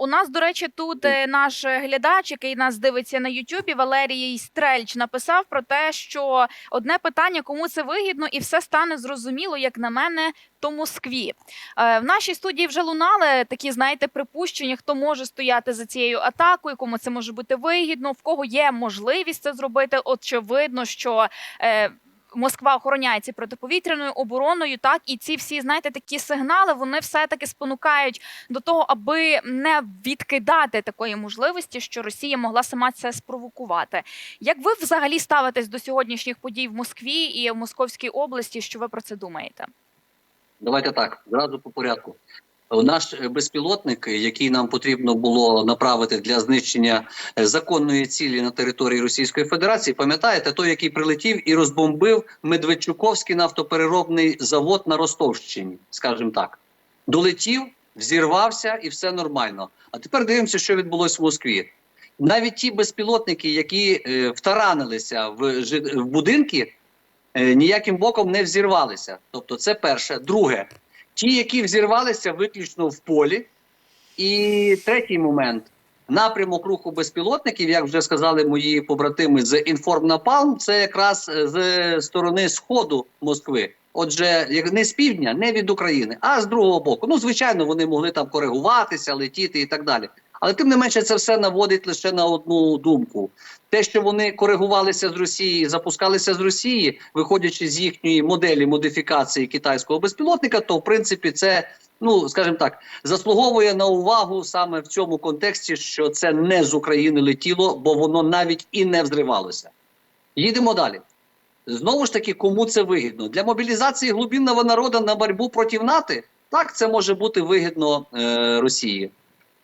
У нас, до речі, тут е, наш глядач, який нас дивиться на Ютубі, Валерій Стрельч, написав про те, що одне питання, кому це вигідно, і все стане зрозуміло, як на мене, то Москві. Е, В нашій студії вже лунали такі, знаєте, припущення, хто може стояти за цією атакою, кому це може бути вигідно, в кого є можливість це зробити. Очевидно, що. Москва охороняється протиповітряною обороною, так і ці всі знаєте такі сигнали вони все таки спонукають до того, аби не відкидати такої можливості, що Росія могла сама це спровокувати. Як ви взагалі ставитесь до сьогоднішніх подій в Москві і в Московській області? Що ви про це думаєте? Давайте так, зразу по порядку. Наш безпілотник, який нам потрібно було направити для знищення законної цілі на території Російської Федерації, пам'ятаєте, той, який прилетів і розбомбив Медведчуковський нафтопереробний завод на Ростовщині, скажімо так, долетів, взірвався і все нормально. А тепер дивимося, що відбулося в Москві. Навіть ті безпілотники, які е, втаранилися в, в будинки, е, ніяким боком не взірвалися. Тобто, це перше. Друге, ті, які взірвалися виключно в полі. І третій момент. Напрямок руху безпілотників, як вже сказали мої побратими з Інформнапалм, це якраз е, з сторони сходу Москви. Отже, не з півдня, не від України, а з другого боку. Ну, звичайно, вони могли там коригуватися, летіти і так далі. Але тим не менше, це все наводить лише на одну думку: те, що вони коригувалися з Росії, запускалися з Росії, виходячи з їхньої моделі модифікації китайського безпілотника, то в принципі це. Ну, скажімо так, заслуговує на увагу саме в цьому контексті, що це не з України летіло, бо воно навіть і не взривалося. Їдемо далі. Знову ж таки, кому це вигідно? Для мобілізації глубинного народу на боротьбу проти НАТО, так, це може бути вигідно е, Росії.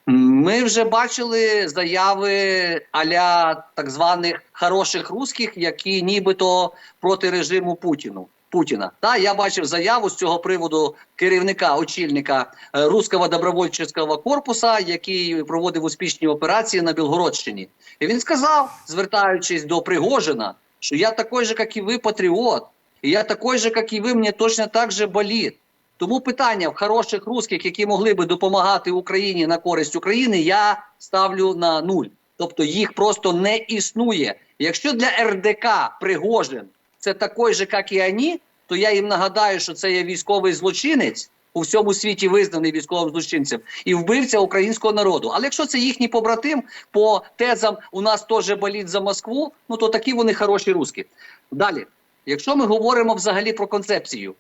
Ми вже бачили заяви аля так званих хороших русських, які нібито проти режиму Путіну. Путіна. Та я бачив заяву з цього приводу керівника, очільника е, Руського добровольчого корпуса, який проводив успішні операції на Білгородщині. І він сказав, звертаючись до Пригожина, що я такий же, як і ви, патріот, і я такий же, як і ви, мені точно так же болить. Тому питання в хороших русських, які могли би допомагати Україні на користь України, я ставлю на нуль. Тобто їх просто не існує. Якщо для РДК Пригожин це такий же, як і вони, то я їм нагадаю, що це є військовий злочинець у всьому світі визнаний військовим злочинцем і вбивця українського народу. Але якщо це їхній побратим, по тезам у нас теж болить за Москву, ну то такі вони хороші русські. Далі, якщо ми говоримо взагалі про концепцію,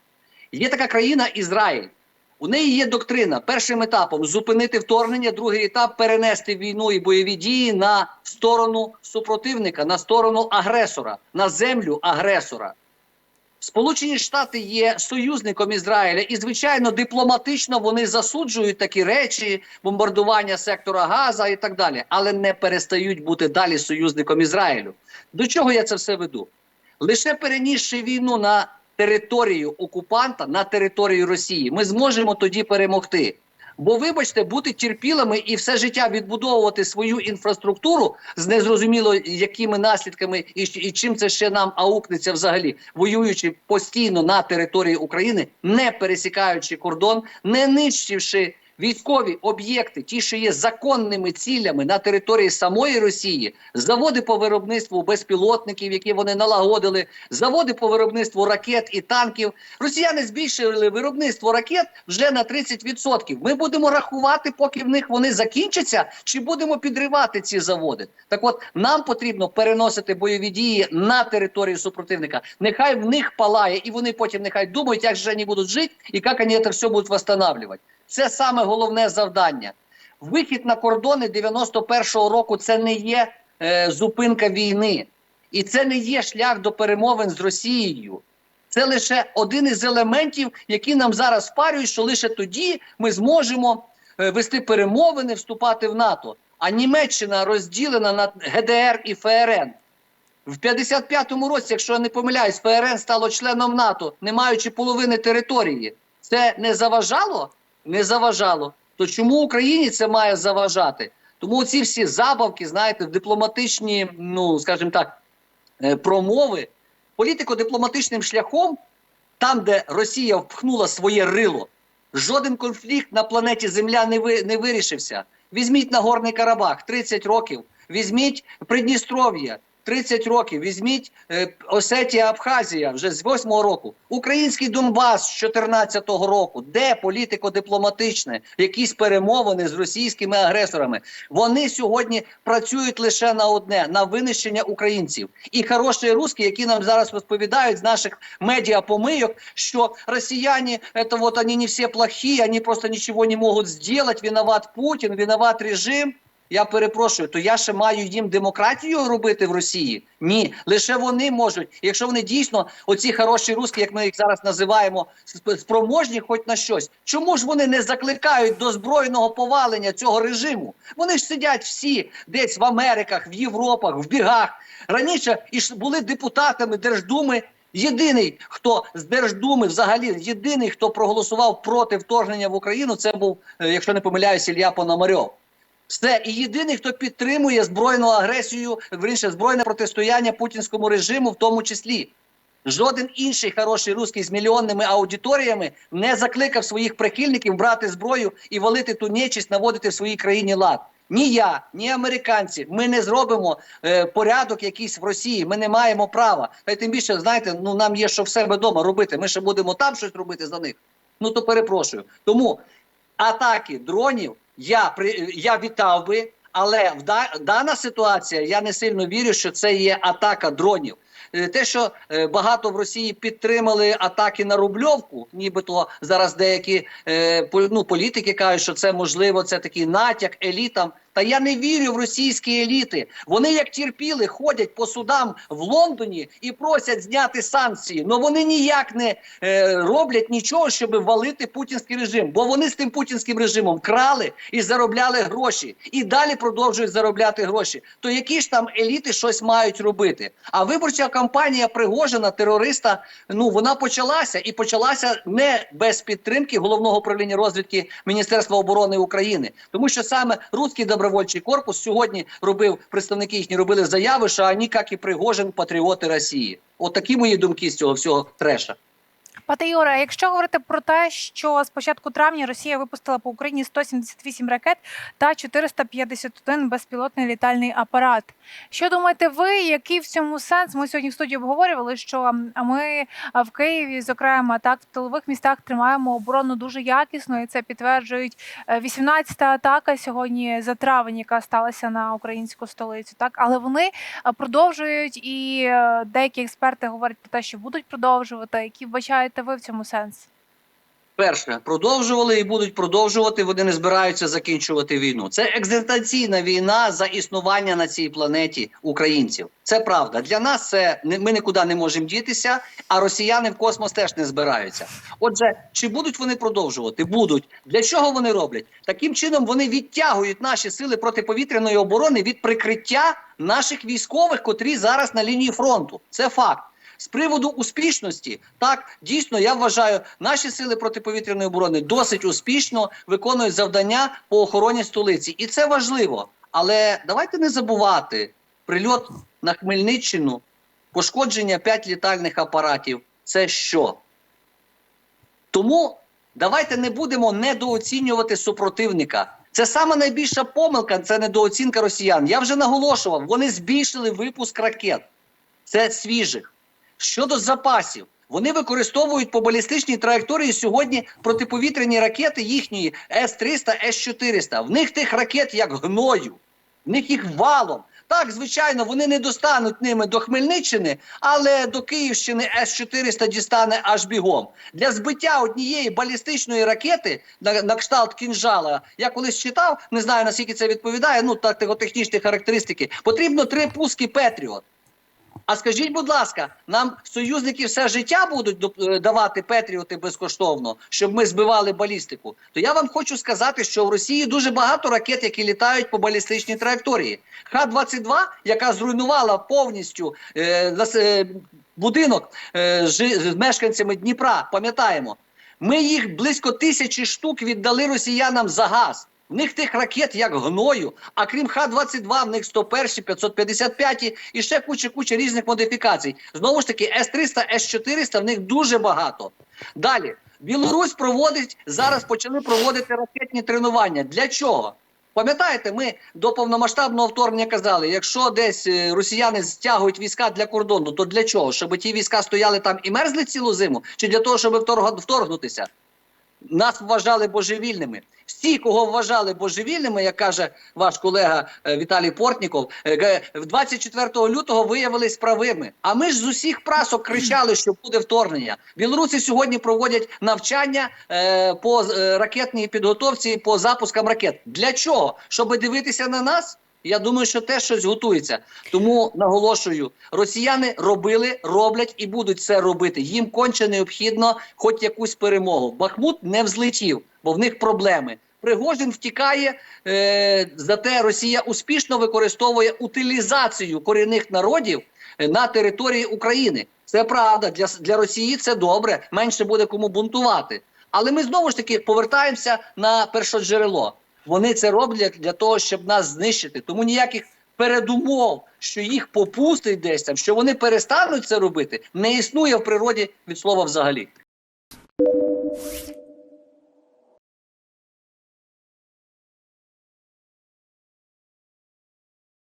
є така країна Ізраїль. У неї є доктрина першим етапом зупинити вторгнення, другий етап перенести війну і бойові дії на сторону супротивника, на сторону агресора, на землю агресора. Сполучені Штати є союзником Ізраїля, і звичайно, дипломатично вони засуджують такі речі, бомбардування сектора Газа і так далі, але не перестають бути далі союзником Ізраїлю. До чого я це все веду? Лише перенісши війну на територію окупанта, на територію Росії, ми зможемо тоді перемогти. Бо, вибачте, бути терпілими і все життя відбудовувати свою інфраструктуру з незрозуміло якими наслідками і, і чим це ще нам аукнеться взагалі, воюючи постійно на території України, не пересікаючи кордон, не нищивши військові об'єкти, ті, що є законними цілями на території самої Росії, заводи по виробництву безпілотників, які вони налагодили, заводи по виробництву ракет і танків. Росіяни збільшили виробництво ракет вже на 30%. Ми будемо рахувати, поки в них вони закінчаться, чи будемо підривати ці заводи. Так от нам потрібно переносити бойові дії на територію супротивника. Нехай в них палає, і вони потім нехай думають, як же вони будуть жити і як вони це все будуть восстанавливати. Це саме головне завдання. Вихід на кордони 91-го року це не є е, зупинка війни, і це не є шлях до перемовин з Росією. Це лише один із елементів, які нам зараз впарюють, що лише тоді ми зможемо е, вести перемовини, вступати в НАТО. А Німеччина розділена на ГДР і ФРН. В 55-му році, якщо я не помиляюсь, ФРН стало членом НАТО, не маючи половини території. Це не заважало? Не заважало. То чому Україні це має заважати? Тому ці всі забавки, знаєте, дипломатичні, ну скажімо так, е, промови політико-дипломатичним шляхом, там, де Росія впхнула своє рило, жоден конфлікт на планеті Земля не ви не вирішився. Візьміть Нагорний Карабах 30 років, візьміть Придністров'я 30 років, візьміть е, Осетія, Абхазія вже з 8-го року. Український Донбас з 14-го року. Де політико-дипломатичне, якісь перемовини з російськими агресорами? Вони сьогодні працюють лише на одне на винищення українців. І хороші русські, які нам зараз розповідають з наших медіапомийок, що росіяни это вот они не всі плохі, вони просто нічого не можуть зробити, виноват Путін, виноват режим. Я перепрошую, то я ще маю їм демократію робити в Росії? Ні, лише вони можуть. Якщо вони дійсно, оці хороші русські, як ми їх зараз називаємо, спроможні хоч на щось. Чому ж вони не закликають до збройного повалення цього режиму? Вони ж сидять всі десь в Америках, в Європах, в бігах. Раніше і були депутатами Держдуми. Єдиний, хто з Держдуми, взагалі, єдиний, хто проголосував проти вторгнення в Україну, це був, е, якщо не помиляюсь, Ілля Пономарьов. Все, і єдиний, хто підтримує збройну агресію, вірніше, збройне протистояння путінському режиму, в тому числі. Жоден інший хороший русський з мільйонними аудиторіями не закликав своїх прихильників брати зброю і валити ту нечисть, наводити в своїй країні лад. Ні я, ні американці. Ми не зробимо е, порядок якийсь в Росії. Ми не маємо права. Та й тим більше, знаєте, ну нам є що в себе вдома робити. Ми ще будемо там щось робити за них. Ну то перепрошую. Тому атаки дронів я при я вітав би, але в да, дана ситуація я не сильно вірю, що це є атака дронів. Е, Те, що е, багато в Росії підтримали атаки на Рубльовку, нібито зараз деякі е, ну, політики кажуть, що це можливо, це такий натяк елітам. Та я не вірю в російські еліти. Вони як терпіли, ходять по судам в Лондоні і просять зняти санкції. але вони ніяк не е, роблять нічого, щоб валити путінський режим. Бо вони з тим путінським режимом крали і заробляли гроші, і далі продовжують заробляти гроші. То які ж там еліти щось мають робити? А виборча кампанія Пригожина, терориста, ну вона почалася і почалася не без підтримки головного управління розвідки Міністерства оборони України, тому що саме русський добровольчий корпус сьогодні робив представники їхні робили заяви, що вони, як і Пригожин, патріоти Росії. От мої думки з цього всього треша. Пане Юре, якщо говорити про те, що з початку травня Росія випустила по Україні 178 ракет та 451 безпілотний літальний апарат. Що думаєте ви, який в цьому сенс? Ми сьогодні в студії обговорювали, що ми в Києві, зокрема, так в тилових містах тримаємо оборону дуже якісно, і це підтверджують 18-та атака сьогодні за травень, яка сталася на українську столицю. Так, але вони продовжують, і е, деякі експерти говорять про те, що будуть продовжувати. Які вбачаєте ви в цьому сенс? Перше, продовжували і будуть продовжувати. Вони не збираються закінчувати війну. Це екзистенційна війна за існування на цій планеті українців. Це правда. Для нас це ми нікуди не можемо дітися, а росіяни в космос теж не збираються. Отже, чи будуть вони продовжувати? Будуть. Для чого вони роблять? Таким чином вони відтягують наші сили протиповітряної оборони від прикриття наших військових, котрі зараз на лінії фронту. Це факт. З приводу успішності, так дійсно я вважаю, наші сили протиповітряної оборони досить успішно виконують завдання по охороні столиці, і це важливо. Але давайте не забувати прильот на Хмельниччину, пошкодження 5 літальних апаратів. Це що? Тому давайте не будемо недооцінювати супротивника. Це саме найбільша помилка, це недооцінка росіян. Я вже наголошував, вони збільшили випуск ракет. Це свіжих. Щодо запасів, вони використовують по балістичній траєкторії сьогодні протиповітряні ракети їхньої С-300, С-400. В них тих ракет як гною, в них їх валом. Так, звичайно, вони не достануть ними до Хмельниччини, але до Київщини С-400 дістане аж бігом. Для збиття однієї балістичної ракети на, на кшталт кінжала, я колись читав, не знаю наскільки це відповідає. Ну так технічні характеристики. Потрібно три пуски Петріот. А скажіть, будь ласка, нам союзники все життя будуть е, давати Петріоти безкоштовно, щоб ми збивали балістику? То я вам хочу сказати, що в Росії дуже багато ракет, які літають по балістичній траєкторії. Х-22, яка зруйнувала повністю е, е, будинок е, з мешканцями Дніпра, пам'ятаємо, ми їх близько тисячі штук віддали росіянам за газ. В них тих ракет як гною, а крім Х-22, в них 101, 555 і ще куча-куча різних модифікацій. Знову ж таки, С-300, С-400 в них дуже багато. Далі, Білорусь проводить, зараз почали проводити ракетні тренування. Для чого? Пам'ятаєте, ми до повномасштабного вторгнення казали, якщо десь е, росіяни стягують війська для кордону, то для чого? Щоб ті війська стояли там і мерзли цілу зиму, чи для того, щоб вторг- вторгнутися? Нас вважали божевільними. Всі, кого вважали божевільними, як каже ваш колега е, Віталій Портніков, е, ге- 24 лютого виявились правими. А ми ж з усіх прасок кричали, що буде вторгнення. Білоруси сьогодні проводять навчання е, по е, ракетній підготовці по запускам ракет. Для чого? Щоб дивитися на нас? Я думаю, що теж щось готується. Тому наголошую, росіяни робили, роблять і будуть це робити. Їм конче необхідно хоч якусь перемогу. Бахмут не взлетів, бо в них проблеми. Пригожин втікає, е, зате Росія успішно використовує утилізацію корінних народів е, на території України. Це правда для, для Росії. Це добре. Менше буде кому бунтувати. Але ми знову ж таки повертаємося на першоджерело. Вони це роблять для того, щоб нас знищити. Тому ніяких передумов, що їх попустить десь там, що вони перестануть це робити, не існує в природі від слова взагалі.